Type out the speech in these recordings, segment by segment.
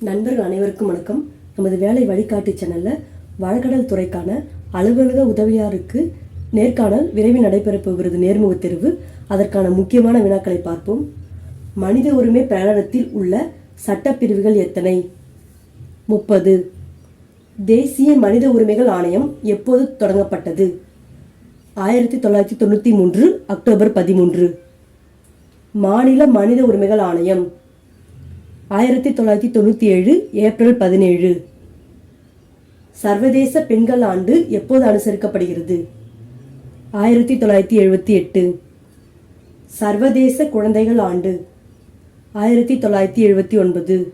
நண்பர்கள் அனைவருக்கும் வணக்கம். நமது வேலை வழிகாட்டி சேனலில் வழக்கடல் துறைக்கான அலுவலக உதவியாருக்கு நேர்காணல் விரைவில் நடைபெறப் போகிறது நேர்முகத் தேர்வு. அதற்கான முக்கியமான வினாக்களை பார்ப்போம். மனித உரிமை பிரகடனத்தில் உள்ள சட்டப்பிரிவுகள் எத்தனை? முப்பது. தேசிய மனித உரிமைகள் ஆணையம் எப்போது தொடங்கப்பட்டது? ஆயிரத்தி தொள்ளாயிரத்தி தொண்ணூற்றி மூன்று அக்டோபர் பதிமூன்று. மாநில மனித உரிமைகள் ஆணையம். ஆயிரத்தி தொள்ளாயிரத்தி தொண்ணூற்றி ஏழு ஏப்ரல் பதினேழு. சர்வதேச பெண்கள் ஆண்டு எப்போது அனுசரிக்கப்படுகிறது? ஆயிரத்தி தொள்ளாயிரத்தி எழுபத்தி எட்டு. சர்வதேச குழந்தைகள் ஆண்டு. ஆயிரத்தி தொள்ளாயிரத்தி எழுபத்தி ஒன்பது.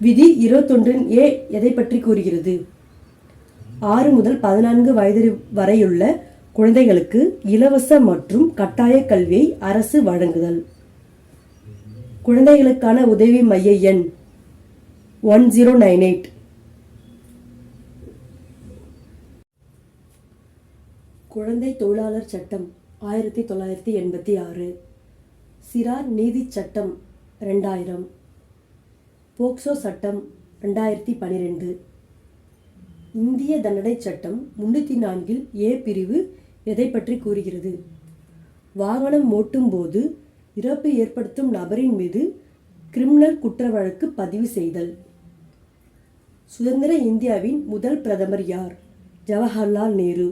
விதி இருபத்தொன்றின் ஏ எதை பற்றி கூறுகிறது? ஆறு முதல் பதினான்கு வயது வரையுள்ள குழந்தைகளுக்கு இலவச மற்றும் கட்டாய கல்வியை அரசு வழங்குதல். குழந்தைகளுக்கான உதவி மைய எண் ஒன் ஜீரோ நைன் எயிட். குழந்தை தொழிலாளர் சட்டம் ஆயிரத்தி தொள்ளாயிரத்தி எண்பத்தி ஆறு. சிறார் நீதி சட்டம் ரெண்டாயிரம் போக்சோ சட்டம் ரெண்டாயிரத்தி பனிரெண்டு. இந்திய தண்டனை சட்டம் முன்னூற்றி நான்கில் ஏ பிரிவு எதை பற்றி கூறுகிறது? வாகனம் ஓட்டும் போது இறப்பை ஏற்படுத்தும் நபரின் மீது கிரிமினல் குற்ற வழக்கு பதிவு செய்தல். சுதந்திர இந்தியாவின் முதல் பிரதமர் யார்? ஜவஹர்லால் நேரு.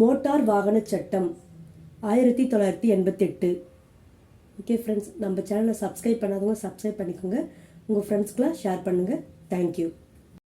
மோட்டார் வாகன சட்டம் ஆயிரத்தி தொள்ளாயிரத்தி எண்பத்தெட்டு ஓகே ஃப்ரெண்ட்ஸ் நம்ம சேனலை சப்ஸ்கிரைப் பண்ணாதவங்க சப்ஸ்கிரைப் பண்ணிக்கோங்க. உங்கள் ஃப்ரெண்ட்ஸ்க்கெலாம் ஷேர் பண்ணுங்கள் தேங்க்யூ